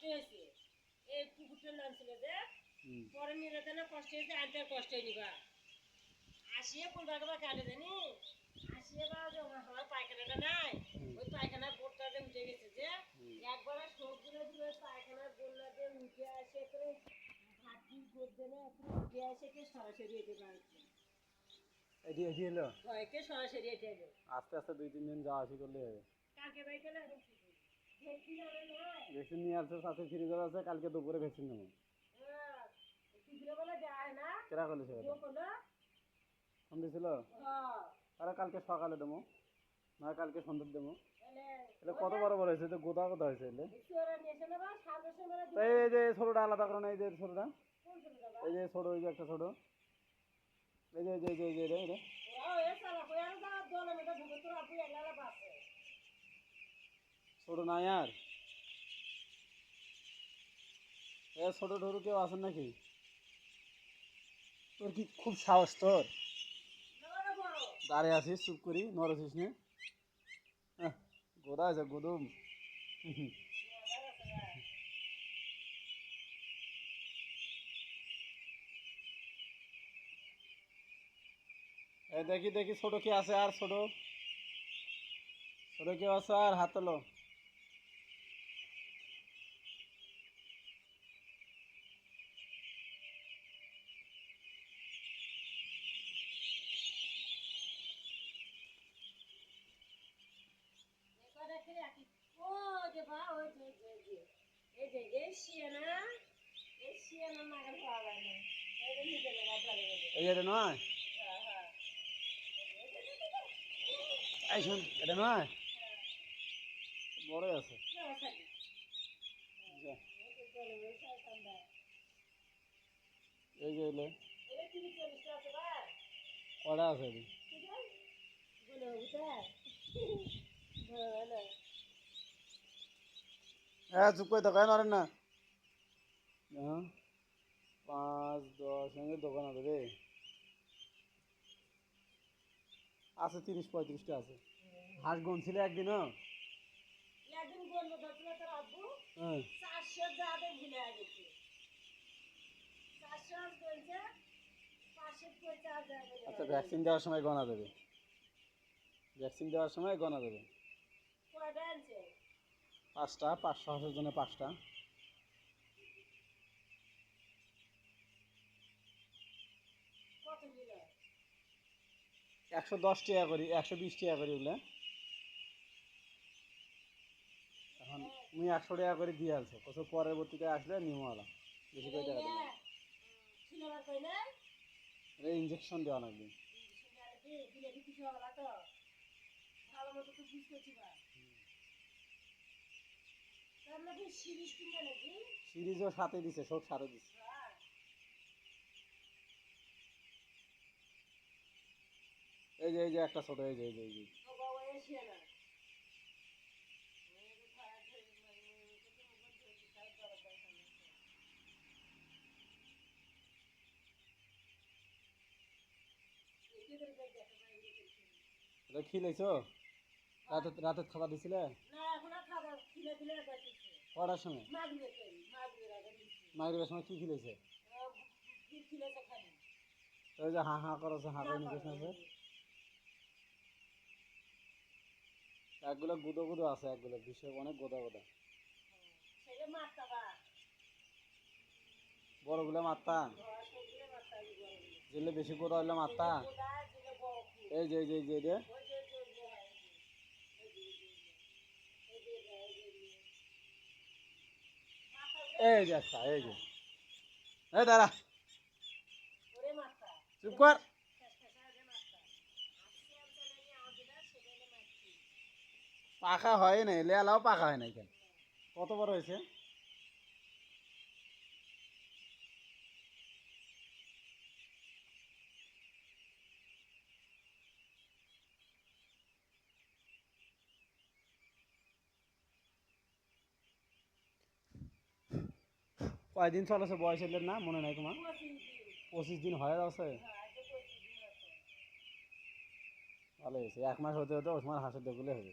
কষ্ট হয়েছে। এই কুকুরটার নাম ছিল যে। পরে নিলে না কষ্ট হয়েছে আর কষ্ট হয়নি বা। আসিয়ে কোনটা করে কাটে জানি? আসিয়ে বা আমার পায়খানাটা নাই ওই পায়খানার বোর্ডটা যে উঠে গেছে যে একবার দিলে দিলে ওই পায়খানার বোর্ডটা যে উঠে আসে করে ভাতি গোদ দেনে এখন উঠে আসে কে সরাসরি এতে পারছে এটি এটি ভয়কে সরাসরি এলো। আস্তে আস্তে দুই তিন দিন যাওয়া আসি করলে হবে। কালকে বাই গেলে ভ্যাকসিন নিয়ে আসছে, সাথে ফ্রিজের আছে, কালকে দুপুরে ভ্যাকসিন নেব। কেরা করলে সে ফোন দিছিল? হ্যাঁ কালকে সকালে দেবো। না, কালকে সন্ধ্যে দেবো। এটা কত বড় বড় হয়েছে? গোদা গোদা হয়েছে এলে। এই যে ছোটটা আলাদা করো না, এই যে ছোটটা। এই যে ছোট ওই যে একটা ছোট। এই যে এই যে এই যে এই যে এটা, এটা। ওরা এ সালা কই আর যা দলে মেটা ঢুকে তোর আপু এলালা বাসে ছোট নাই আর? এ ছোট ঢোরু কেউ আছেন নাকি? তোর কি খুব সাহস তোর? দাঁড়িয়ে আছিস, চুপ করি নড়েছিস নে। গোদা আছে গোদম। দেখি দেখি, ছোট কি আছে আর ছোট? ছোট কেউ আছে আর? হাত যে বা ওই যে যে যে। এই যে এই শিয়ানা এই শিয়ানা নাগাল পাওয়া যায় না এই যে নিচে লাগা চলে গেছে এই যে এটা নয়? হ্যাঁ হ্যাঁ। এই শোন এটা নয়? এই যে এলে। কটা আছে এটি ঠিক আছে বলে উঠে ভালো হ্যাঁ চুপ করে দোকান নড়েন না। হ্যাঁ? পাঁচ দশ দোকান আছে রে। আছে তিরিশ পঁয়ত্রিশটা আছে। হাঁস গুনছিলে একদিনও? হ্যাঁ। আচ্ছা ভ্যাকসিন দেওয়ার সময় গনা দেবে। ভ্যাকসিন দেওয়ার সময় গনা দেবে। কয়টা পাঁচটা পাঁচশো হাঁসের জন্য পাঁচটা। একশো দশ টাকা করি, একশো বিশ টাকা করি ওগুলো। এখন তুমি একশো টাকা করে দিয়ে আসছো কত পরবর্তীতে আসলে নিমো আলা বেশি করে টাকা দেবো ইঞ্জেকশন দেওয়া লাগবে করছি বা তার নাকি সিরিজ কিনবে নাকি সিরিজও সাথে দিছে সব সাথে দিছে। হ্যাঁ। এই যে এই যে একটা ছোট এই যে এই যে এই যে। এটা খিলেছ রাতে রাতে খাবার দিছিলে? কটার সময়? মাগরিবের সময় কি খিলেছে? ওই যে হাঁ হাঁ করছে একগুলো গুদো গুদো আছে একগুলো বিষয় অনেক গোদা গোদা। বড়গুলো মাত্তা দিবে যেগুলো বেশি গোদা হইলে মাত্তা এই যে যে যে যে যে। যে যে হয় এই যে এই যে। এই দাঁড়া। চুপ কর। পাকা হয় নাই, লেলাও পাখা হয় নাই কেন? কত বড় হয়েছে? কয়দিন চলেছে বয়স এলেন না, মনে নাই তোমার? পঁচিশ দিন হয়ে যাচ্ছে ভালো হয়েছে, এক মাস হতে হতে ওসমান হাঁসের দেখলে হবে